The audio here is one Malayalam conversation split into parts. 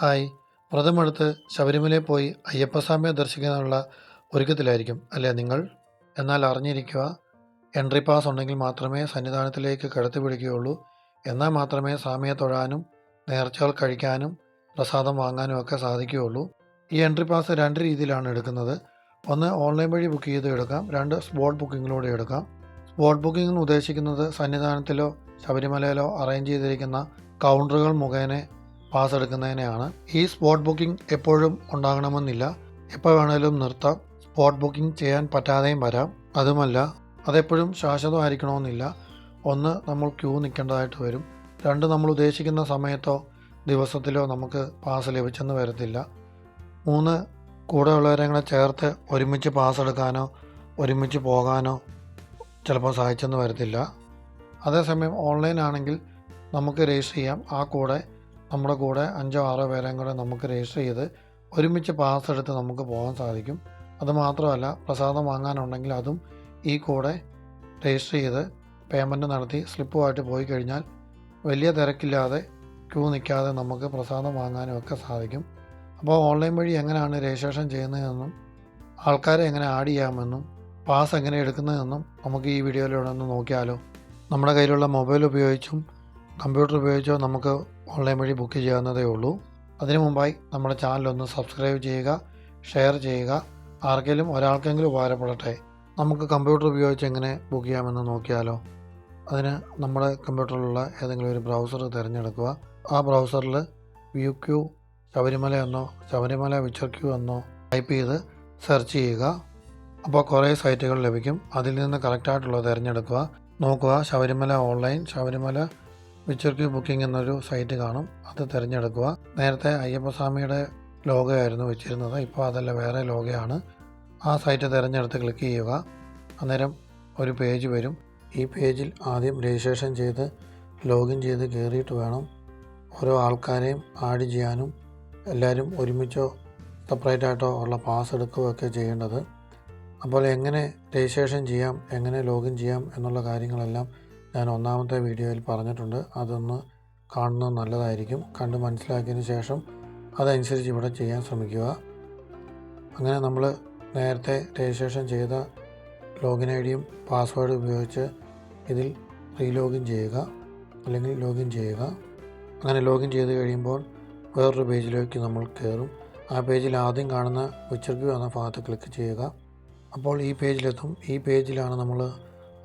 ഹായ് വ്രതമെടുത്ത് ശബരിമലയിൽ പോയി അയ്യപ്പസ്വാമിയെ ദർശിക്കാനുള്ള ഒരുക്കത്തിലായിരിക്കും അല്ലേ നിങ്ങൾ? എന്നാൽ അറിഞ്ഞിരിക്കുക എൻട്രി പാസ് ഉണ്ടെങ്കിൽ മാത്രമേ സന്നിധാനത്തിലേക്ക് കടത്തി പിടിക്കുകയുള്ളൂ. എന്നാൽ മാത്രമേ സ്വാമിയെ തൊഴാനും നേർച്ചകൾ കഴിക്കാനും പ്രസാദം വാങ്ങാനും ഒക്കെ സാധിക്കുകയുള്ളൂ. ഈ എൻട്രി പാസ് രണ്ട് രീതിയിലാണ് എടുക്കുന്നത്. ഒന്ന് ഓൺലൈൻ വഴി ബുക്ക് ചെയ്ത് എടുക്കാം. രണ്ട് സ്പോട്ട് ബുക്കിങ്ങിലൂടെ എടുക്കാം. സ്പോട്ട് ബുക്കിംഗ് ഉദ്ദേശിക്കുന്നത് സന്നിധാനത്തിലോ ശബരിമലയിലോ അറേഞ്ച് ചെയ്തിരിക്കുന്ന കൗണ്ടറുകൾ മുഖേന പാസ് എടുക്കുന്നതിനെയാണ് ഈ സ്പോട്ട് ബുക്കിംഗ് എപ്പോഴും ഉണ്ടാകണമെന്നില്ല. എപ്പോൾ വേണേലും നിർത്താം. സ്പോട്ട് ബുക്കിംഗ് ചെയ്യാൻ പറ്റാതെയും വരാം. അതുമല്ല അതെപ്പോഴും ശാശ്വതമായിരിക്കണമെന്നില്ല. ഒന്ന് നമ്മൾ ക്യൂ നിൽക്കേണ്ടതായിട്ട് വരും. രണ്ട് നമ്മൾ ഉദ്ദേശിക്കുന്ന സമയത്തോ ദിവസത്തിലോ നമുക്ക് പാസ് ലഭിച്ചെന്ന് വരത്തില്ല. മൂന്ന് കൂടെയുള്ളവരെ കൂടെ ചേർത്ത് ഒരുമിച്ച് പാസ് എടുക്കാനോ ഒരുമിച്ച് പോകാനോ ചിലപ്പോൾ സഹായിച്ചെന്ന് വരത്തില്ല. അതേസമയം ഓൺലൈൻ ആണെങ്കിൽ നമുക്ക് രജിസ്റ്റർ ചെയ്യാം. ആ കൂടെ നമ്മുടെ കൂടെ അഞ്ചോ ആറോ പേരെയും കൂടെ നമുക്ക് രജിസ്റ്റർ ചെയ്ത് ഒരുമിച്ച് പാസ് എടുത്ത് നമുക്ക് പോകാൻ സാധിക്കും. അതുമാത്രമല്ല പ്രസാദം വാങ്ങാനുണ്ടെങ്കിൽ അതും ഈ കൂടെ രജിസ്റ്റർ ചെയ്ത് പേയ്മെന്റ് നടത്തി സ്ലിപ്പുമായിട്ട് പോയി കഴിഞ്ഞാൽ വലിയ തിരക്കില്ലാതെ ക്യൂ നിൽക്കാതെ നമുക്ക് പ്രസാദം വാങ്ങാനും ഒക്കെ സാധിക്കും. അപ്പോൾ ഓൺലൈൻ വഴി എങ്ങനെയാണ് രജിസ്ട്രേഷൻ ചെയ്യുന്നതെന്നും ആൾക്കാരെ എങ്ങനെ ആഡ് ചെയ്യാമെന്നും പാസ് എങ്ങനെ എടുക്കുന്നതെന്നും നമുക്ക് ഈ വീഡിയോയിലൂടെ ഒന്ന് നോക്കിയാലോ. നമ്മുടെ കയ്യിലുള്ള മൊബൈൽ ഉപയോഗിച്ചും കമ്പ്യൂട്ടർ ഉപയോഗിച്ചോ നമുക്ക് ഓൺലൈൻ വഴി ബുക്ക് ചെയ്യാവുന്നതേ ഉള്ളൂ. അതിനു മുമ്പായി നമ്മുടെ ചാനൽ ഒന്ന് സബ്സ്ക്രൈബ് ചെയ്യുക ഷെയർ ചെയ്യുക. ആർക്കെങ്കിലും ഒരാൾക്കെങ്കിലും ഉപകാരപ്പെടട്ടെ. നമുക്ക് കമ്പ്യൂട്ടർ ഉപയോഗിച്ച് എങ്ങനെ ബുക്ക് ചെയ്യാമെന്ന് നോക്കിയാലോ. അതിന് നമ്മുടെ കമ്പ്യൂട്ടറിലുള്ള ഏതെങ്കിലും ഒരു ബ്രൗസർ തിരഞ്ഞെടുക്കുക. ആ ബ്രൗസറിൽ വ്യൂ ക്യൂ ശബരിമല എന്നോ ശബരിമല വിച്ചർ ക്യൂ എന്നോ ടൈപ്പ് ചെയ്ത് സെർച്ച് ചെയ്യുക. അപ്പോൾ കുറേ സൈറ്റുകൾ ലഭിക്കും. അതിൽ നിന്ന് കറക്റ്റായിട്ടുള്ളത് തിരഞ്ഞെടുക്കുക. നോക്കുക ശബരിമല ഓൺലൈൻ ശബരിമല വിച്ചർ ക്യൂ ബുക്കിംഗ് എന്നൊരു സൈറ്റ് കാണും. അത് തിരഞ്ഞെടുക്കുക. നേരത്തെ അയ്യപ്പസ്വാമിയുടെ ലോഗയായിരുന്നു വെച്ചിരുന്നത്. ഇപ്പോൾ അതല്ല വേറെ ലോഗയാണ് ആ സൈറ്റ് തിരഞ്ഞെടുത്ത് ക്ലിക്ക് ചെയ്യുക. അന്നേരം ഒരു പേജ് വരും. ഈ പേജിൽ ആദ്യം രജിസ്ട്രേഷൻ ചെയ്ത് ലോഗിൻ ചെയ്ത് കയറിയിട്ട് വേണം ഓരോ ആൾക്കാരെയും ആഡ് ചെയ്യാനും എല്ലാവരും ഒരുമിച്ചോ സെപ്പറേറ്റ് ആയിട്ടോ ഉള്ള പാസ് എടുക്കുകയൊക്കെ ചെയ്യേണ്ടത്. അപ്പോൾ എങ്ങനെ രജിസ്ട്രേഷൻ ചെയ്യാം എങ്ങനെ ലോഗിൻ ചെയ്യാം എന്നുള്ള കാര്യങ്ങളെല്ലാം ഞാൻ ഒന്നാമത്തെ വീഡിയോയിൽ പറഞ്ഞിട്ടുണ്ട് അതൊന്ന് കാണുന്നത് നല്ലതായിരിക്കും. കണ്ട് മനസ്സിലാക്കിയതിന് ശേഷം അതനുസരിച്ച് ഇവിടെ ചെയ്യാൻ ശ്രമിക്കുക. അങ്ങനെ നമ്മൾ നേരത്തെ രജിസ്ട്രേഷൻ ചെയ്ത ലോഗിൻ ഐ ഡിയും പാസ്വേഡ് ഉപയോഗിച്ച് ഇതിൽ റീലോഗിൻ ചെയ്യുക അല്ലെങ്കിൽ ലോഗിൻ ചെയ്യുക. അങ്ങനെ ലോഗിൻ ചെയ്ത് കഴിയുമ്പോൾ വേറൊരു പേജിലേക്ക് നമ്മൾ കയറും. ആ പേജിൽ ആദ്യം കാണുന്ന വിച്ചർക്യൂ എന്ന ഭാഗത്ത് ക്ലിക്ക് ചെയ്യുക. അപ്പോൾ ഈ പേജിലെത്തും. ഈ പേജിലാണ് നമ്മൾ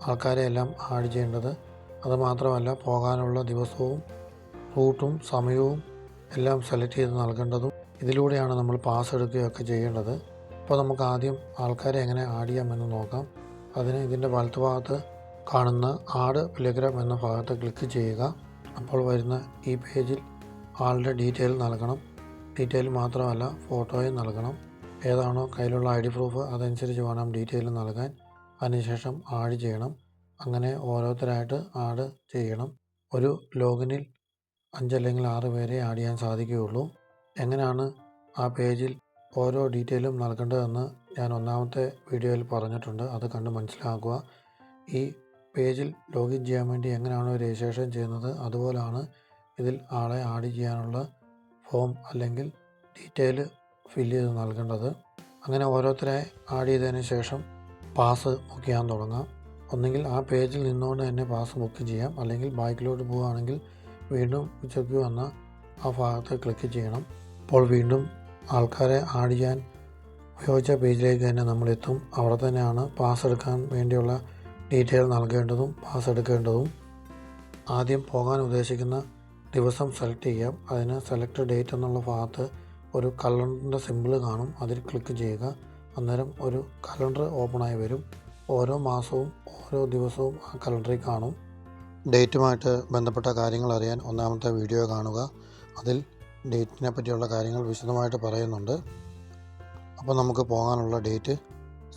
ആൾക്കാരെ എല്ലാം ആഡ് ചെയ്യേണ്ടത് അതുമാത്രമല്ല പോകാനുള്ള ദിവസവും റൂട്ടും സമയവും എല്ലാം സെലക്ട് ചെയ്ത് നൽകേണ്ടതും ഇതിലൂടെയാണ് നമ്മൾ പാസ് എടുക്കുകയൊക്കെ ചെയ്യേണ്ടത്. അപ്പോൾ നമുക്ക് ആദ്യം ആൾക്കാരെ എങ്ങനെ ആഡ് ചെയ്യാമെന്ന് നോക്കാം. അതിന് ഇതിന്റെ വലത്തുഭാഗത്ത് കാണുന്ന ആഡ് ടെലിഗ്രാം എന്ന ഭാഗത്ത് ക്ലിക്ക് ചെയ്യുക. അപ്പോൾ വരുന്ന ഈ പേജിൽ ആളുടെ ഡീറ്റെയിൽ നൽകണം. ഡീറ്റെയിൽ മാത്രമല്ല ഫോട്ടോയും നൽകണം. ഏതാണോ കയ്യിലുള്ള ഐ ഡി പ്രൂഫ് അതനുസരിച്ച് വേണം ഡീറ്റെയിൽ നൽകാൻ. അതിനുശേഷം ആഡ് ചെയ്യണം. അങ്ങനെ ഓരോരുത്തരായിട്ട് ആഡ് ചെയ്യണം. ഒരു ലോഗിനിൽ അഞ്ചല്ലെങ്കിൽ ആറ് പേരെ ആഡ് ചെയ്യാൻ സാധിക്കുകയുള്ളൂ. എങ്ങനെയാണ് ആ പേജിൽ ഓരോ ഡീറ്റെയിലും നൽകേണ്ടതെന്ന് ഞാൻ ഒന്നാമത്തെ വീഡിയോയിൽ പറഞ്ഞിട്ടുണ്ട്. അത് കണ്ട് മനസ്സിലാക്കുക. ഈ പേജിൽ ലോഗിൻ ചെയ്യാൻ വേണ്ടി എങ്ങനെയാണോ രജിസ്ട്രേഷൻ ചെയ്യുന്നത്? അതുപോലാണ് ഇതിൽ ആളെ ആഡ് ചെയ്യാനുള്ള ഫോം അല്ലെങ്കിൽ ഡീറ്റെയിൽ ഫില്ല് ചെയ്ത് നൽകേണ്ടത്. അങ്ങനെ ഓരോരുത്തരെ ആഡ് ചെയ്തതിന് ശേഷം പാസ് ബുക്ക് ചെയ്യാൻ തുടങ്ങാം ഒന്നെങ്കിൽ ആ പേജിൽ നിന്നുകൊണ്ട് തന്നെ പാസ് ബുക്ക് ചെയ്യാം. അല്ലെങ്കിൽ ബാക്കിലോട്ട് പോവുകയാണെങ്കിൽ വീണ്ടും ഉച്ചയ്ക്ക് വന്ന ആ ഭാഗത്ത് ക്ലിക്ക് ചെയ്യണം. അപ്പോൾ വീണ്ടും ആൾക്കാരെ ആഡ് ചെയ്യാൻ ഉപയോഗിച്ച പേജിലേക്ക് തന്നെ നമ്മളെത്തും അവിടെ തന്നെയാണ് പാസ് എടുക്കാൻ വേണ്ടിയുള്ള ഡീറ്റെയിൽ നൽകേണ്ടതും പാസ് എടുക്കേണ്ടതും. ആദ്യം പോകാൻ ഉദ്ദേശിക്കുന്ന ദിവസം സെലക്ട് ചെയ്യാം. അതിന് സെലക്ട് ഡേറ്റ് എന്നുള്ള ഭാഗത്ത് ഒരു കലണ്ടറിന്റെ സിമ്പിൾ കാണും. അതിൽ ക്ലിക്ക് ചെയ്യുക. അന്നേരം ഒരു കലണ്ടർ ഓപ്പണായി വരും. ഓരോ മാസവും ഓരോ ദിവസവും ആ കലണ്ടറിൽ കാണും. ഡേറ്റുമായിട്ട് ബന്ധപ്പെട്ട കാര്യങ്ങൾ അറിയാൻ ഒന്നാമത്തെ വീഡിയോ കാണുക. അതിൽ ഡേറ്റിനെ പറ്റിയുള്ള കാര്യങ്ങൾ വിശദമായിട്ട് പറയുന്നുണ്ട്. അപ്പോൾ നമുക്ക് പോകാനുള്ള ഡേറ്റ്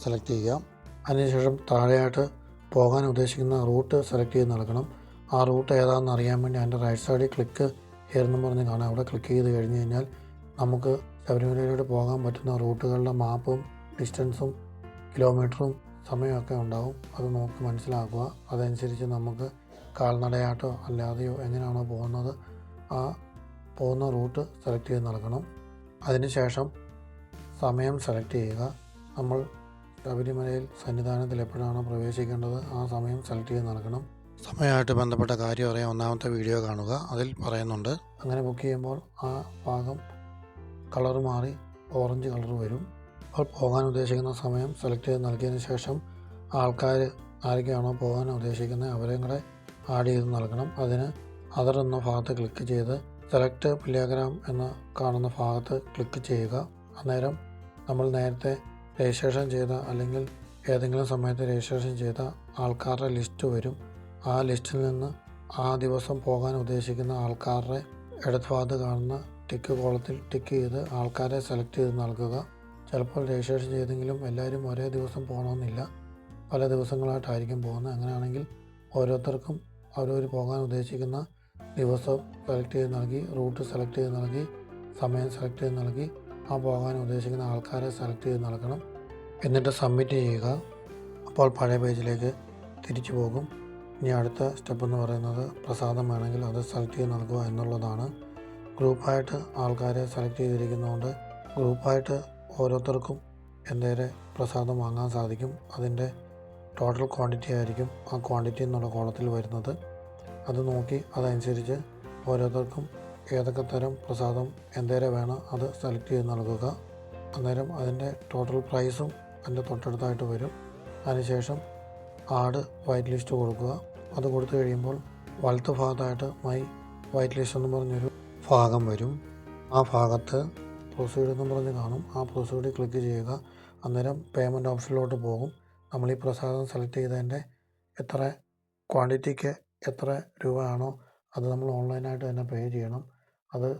സെലക്ട് ചെയ്യാം. അതിനുശേഷം താഴെയായിട്ട് പോകാൻ ഉദ്ദേശിക്കുന്ന റൂട്ട് സെലക്ട് ചെയ്ത് നൽകണം ആ റൂട്ട് ഏതാണെന്ന് അറിയാൻ വേണ്ടി അതിന്റെ റൈറ്റ് സൈഡിൽ ക്ലിക്ക് എന്ന് പറഞ്ഞ് കാണാം. അവിടെ ക്ലിക്ക് ചെയ്ത് കഴിഞ്ഞ് കഴിഞ്ഞാൽ നമുക്ക് ശബരിമലയിലൂടെ പോകാൻ പറ്റുന്ന റൂട്ടുകളുടെ മാപ്പും ഡിസ്റ്റൻസും കിലോമീറ്ററും സമയമൊക്കെ ഉണ്ടാവും. അത് നോക്കി മനസ്സിലാക്കുക. അതനുസരിച്ച് നമുക്ക് കാൽനടയാട്ടോ അല്ലാതെയോ എങ്ങനെയാണോ പോകുന്നത് ആ പോകുന്ന റൂട്ട് സെലക്ട് ചെയ്ത് നൽകണം അതിനുശേഷം സമയം സെലക്ട് ചെയ്യുക. നമ്മൾ ശബരിമലയിൽ സന്നിധാനത്തിൽ എപ്പോഴാണോ പ്രവേശിക്കേണ്ടത് ആ സമയം സെലക്ട് ചെയ്ത് നൽകണം സമയമായിട്ട് ബന്ധപ്പെട്ട കാര്യം അറിയാൻ ഒന്നാമത്തെ വീഡിയോ കാണുക. അതിൽ പറയുന്നുണ്ട് അങ്ങനെ ബുക്ക് ചെയ്യുമ്പോൾ ആ ഭാഗം കളർ മാറി ഓറഞ്ച് കളർ വരും. അപ്പോൾ പോകാൻ ഉദ്ദേശിക്കുന്ന സമയം സെലക്ട് ചെയ്ത് നൽകിയതിന് ശേഷം ആൾക്കാർ ആരൊക്കെയാണോ പോകാൻ ഉദ്ദേശിക്കുന്നത് അവരെയും കൂടെ ആഡ് ചെയ്ത് നൽകണം. അതിന് അതർ എന്ന ഭാഗത്ത് ക്ലിക്ക് ചെയ്ത് സെലക്ട് പ്ലിയഗ്രാം എന്ന് കാണുന്ന ഭാഗത്ത് ക്ലിക്ക് ചെയ്യുക. അന്നേരം നമ്മൾ നേരത്തെ രജിസ്ട്രേഷൻ ചെയ്ത അല്ലെങ്കിൽ ഏതെങ്കിലും സമയത്ത് രജിസ്ട്രേഷൻ ചെയ്ത ആൾക്കാരുടെ ലിസ്റ്റ് വരും. ആ ലിസ്റ്റിൽ നിന്ന് ആ ദിവസം പോകാൻ ഉദ്ദേശിക്കുന്ന ആൾക്കാരുടെ ഇടത് ഭാഗത്ത് കാണുന്ന ടിക്ക് കോളത്തിൽ ടിക്ക് ചെയ്ത് ആൾക്കാരെ സെലക്ട് ചെയ്ത് നൽകുക. ചിലപ്പോൾ രജിസ്ട്രേഷൻ ചെയ്തെങ്കിലും എല്ലാവരും ഒരേ ദിവസം പോകണമെന്നില്ല. പല ദിവസങ്ങളായിട്ടായിരിക്കും പോകുന്നത്. അങ്ങനെയാണെങ്കിൽ ഓരോരുത്തർക്കും അവരവർ പോകാൻ ഉദ്ദേശിക്കുന്ന ദിവസം സെലക്ട് ചെയ്ത് നൽകി റൂട്ട് സെലക്ട് ചെയ്ത് നൽകി സമയം സെലക്ട് ചെയ്ത് നൽകി ആ പോകാൻ ഉദ്ദേശിക്കുന്ന ആൾക്കാരെ സെലക്ട് ചെയ്ത് നൽകണം. എന്നിട്ട് സബ്മിറ്റ് ചെയ്യുക. അപ്പോൾ പഴയ പേജിലേക്ക് തിരിച്ചു പോകും. ഇനി അടുത്ത സ്റ്റെപ്പ് എന്ന് പറയുന്നത് പ്രസാദം വേണമെങ്കിൽ അത് സെലക്ട് ചെയ്ത് നൽകുക എന്നുള്ളതാണ്. ഗ്രൂപ്പായിട്ട് ആൾക്കാരെ സെലക്ട് ചെയ്തിരിക്കുന്നതുകൊണ്ട് ഗ്രൂപ്പായിട്ട് ഓരോരുത്തർക്കും എന്തേരെ പ്രസാദം വാങ്ങാൻ സാധിക്കും. അതിന്റെ ടോട്ടൽ ക്വാണ്ടിറ്റി ആയിരിക്കും ആ ക്വാണ്ടിറ്റി എന്നുള്ള കോളത്തിൽ വരുന്നത്. അത് നോക്കി അതനുസരിച്ച് ഓരോരുത്തർക്കും ഏതൊക്കെ തരം പ്രസാദം എന്തേരെ വേണം അത് സെലക്ട് ചെയ്ത് നൽകുക. അന്നേരം അതിന്റെ ടോട്ടൽ പ്രൈസും അതിന്റെ തൊട്ടടുത്തായിട്ട് വരും. അതിനുശേഷം ആഡ് വൈറ്റ് ലിസ്റ്റ് കൊടുക്കുക. അത് കൊടുത്തു കഴിയുമ്പോൾ വലത്ത് ഭാഗത്തായിട്ട് മൈ വൈറ്റ് ലിസ്റ്റ് എന്ന് പറഞ്ഞൊരു ഭാഗം വരും. ആ ഭാഗത്ത് പ്രൊസീഡ് എന്ന് പറഞ്ഞ് കാണും. ആ പ്രൊസീഡിൽ ക്ലിക്ക് ചെയ്യുക. അന്നേരം പേയ്മെന്റ് ഓപ്ഷനിലോട്ട് പോകും. നമ്മൾ ഈ പ്രസാദം സെലക്ട് ചെയ്തതിന്റെ എത്ര ക്വാണ്ടിറ്റിക്ക് എത്ര രൂപയാണോ അത് നമ്മൾ ഓൺലൈനായിട്ട് തന്നെ പേ ചെയ്യണം. അത്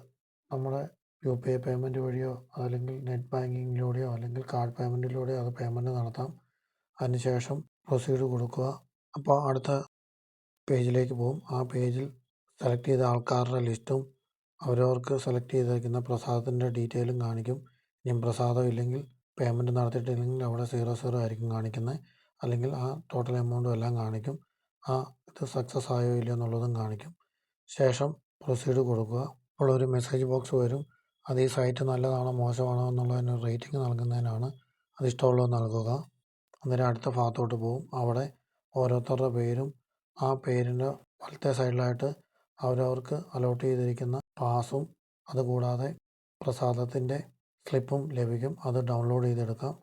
നമ്മുടെ യു പി ഐ പേയ്മെന്റ് വഴിയോ അല്ലെങ്കിൽ നെറ്റ് ബാങ്കിങ്ങിലൂടെയോ അല്ലെങ്കിൽ കാർഡ് പേയ്മെന്റിലൂടെയോ അത് പേയ്മെന്റ് നടത്താം. അതിനുശേഷം പ്രൊസീഡ് കൊടുക്കുക. അപ്പോൾ അടുത്ത പേജിലേക്ക് പോകും. ആ പേജിൽ സെലക്ട് ചെയ്ത ആൾക്കാരുടെ ലിസ്റ്റും അവരവർക്ക് സെലക്ട് ചെയ്തിരിക്കുന്ന പ്രസാദത്തിന്റെ ഡീറ്റെയിലും കാണിക്കും. ഇനി പ്രസാദം ഇല്ലെങ്കിൽ പേയ്മെന്റ് നടത്തിയിട്ടില്ലെങ്കിൽ അവിടെ സീറോ സീറോ ആയിരിക്കും കാണിക്കുന്നത്. അല്ലെങ്കിൽ ആ ടോട്ടൽ എമൗണ്ടും എല്ലാം കാണിക്കും. ആ ഇത് സക്സസ് ആയോ ഇല്ലയോ എന്നുള്ളതും കാണിക്കും. ശേഷം പ്രൊസീഡ് കൊടുക്കുക. അപ്പോൾ ഒരു മെസ്സേജ് ബോക്സ് വരും. അത് ഈ സൈറ്റ് നല്ലതാണോ മോശമാണോ എന്നുള്ളതിന് റേറ്റിംഗ് നൽകുന്നതിനാണ് അത് ഇഷ്ടമുള്ളത് നൽകുക. അന്നേരം അടുത്ത ഭാഗത്തോട്ട് പോകും. അവിടെ ഓരോരുത്തരുടെ പേരും ആ പേരിന്റെ വലത്തെ സൈഡിലായിട്ട് അവരവർക്ക് അലോട്ട് ചെയ്തിരിക്കുന്ന പാസും അതുകൂടാതെ പ്രസാദത്തിന്റെ സ്ലിപ്പും ലഭിക്കും. അത് ഡൗൺലോഡ് ചെയ്തെടുക്കാം.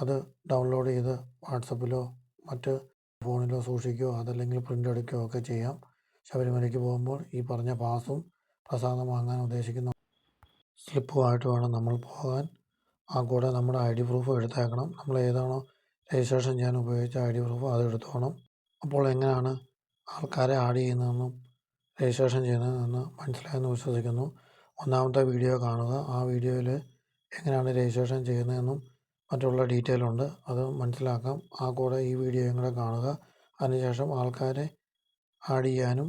അത് ഡൗൺലോഡ് ചെയ്ത് വാട്സപ്പിലോ മറ്റ് ഫോണിലോ സൂക്ഷിക്കുകയോ അതല്ലെങ്കിൽ പ്രിന്റ് എടുക്കുകയോ ഒക്കെ ചെയ്യാം. ശബരിമലയ്ക്ക് പോകുമ്പോൾ ഈ പറഞ്ഞ പാസും പ്രസാദം വാങ്ങാൻ ഉദ്ദേശിക്കുന്ന സ്ലിപ്പുമായിട്ട് വേണം നമ്മൾ പോകാൻ. ആ കൂടെ നമ്മുടെ ഐ ഡി പ്രൂഫ് എടുത്തേക്കണം. നമ്മൾ ഏതാണോ രജിസ്ട്രേഷൻ ചെയ്യാൻ ഉപയോഗിച്ച ഐ ഡി പ്രൂഫ് അത് എടുത്തോണം. അപ്പോൾ എങ്ങനെയാണ് ആൾക്കാരെ ആഡ് ചെയ്യുന്നതെന്നും രജിസ്ട്രേഷൻ ചെയ്യുന്നതെന്ന് മനസ്സിലായെന്ന് വിശ്വസിക്കുന്നു. ഒന്നാമത്തെ വീഡിയോ കാണുക. ആ വീഡിയോയിൽ എങ്ങനെയാണ് രജിസ്ട്രേഷൻ ചെയ്യുന്നതെന്നും മറ്റുള്ള ഡീറ്റെയിൽ ഉണ്ട്. അത് മനസ്സിലാക്കാം. ആ കൂടെ ഈ വീഡിയോയും കൂടെ കാണുക. അതിനുശേഷം ആൾക്കാരെ ആഡ് ചെയ്യാനും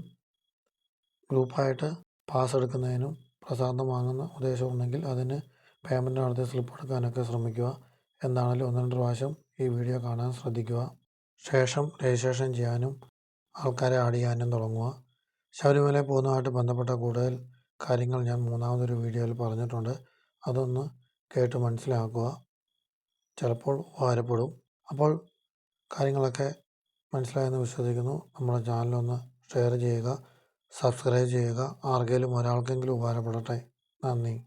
ഗ്രൂപ്പായിട്ട് പാസ് എടുക്കുന്നതിനും പ്രസാദം വാങ്ങുന്ന ഉദ്ദേശമുണ്ടെങ്കിൽ അതിന് പേയ്മെന്റ് നടത്തി സ്ലിപ്പ് എടുക്കാനൊക്കെ ശ്രമിക്കുക. എന്താണെങ്കിലും ഒന്ന് രണ്ട് പ്രാവശ്യം ഈ വീഡിയോ കാണാൻ ശ്രദ്ധിക്കുക. ശേഷം രജിസ്ട്രേഷൻ ചെയ്യാനും ആൾക്കാരെ ആഡ് ചെയ്യാനും തുടങ്ങുക. ശബരിമല പോകുന്നതുമായിട്ട് ബന്ധപ്പെട്ട കൂടുതൽ കാര്യങ്ങൾ ഞാൻ മൂന്നാമതൊരു വീഡിയോയിൽ പറഞ്ഞിട്ടുണ്ട്. അതൊന്ന് കേട്ട് മനസ്സിലാക്കുക. ചിലപ്പോൾ ഉപകാരപ്പെടും. അപ്പോൾ കാര്യങ്ങളൊക്കെ മനസ്സിലായെന്ന് വിശ്വസിക്കുന്നു. നമ്മുടെ ചാനലൊന്ന് ഷെയർ ചെയ്യുക സബ്സ്ക്രൈബ് ചെയ്യുക. ആർക്കെങ്കിലും ഒരാൾക്കെങ്കിലും ഉപകാരപ്പെടട്ടെ. നന്ദി.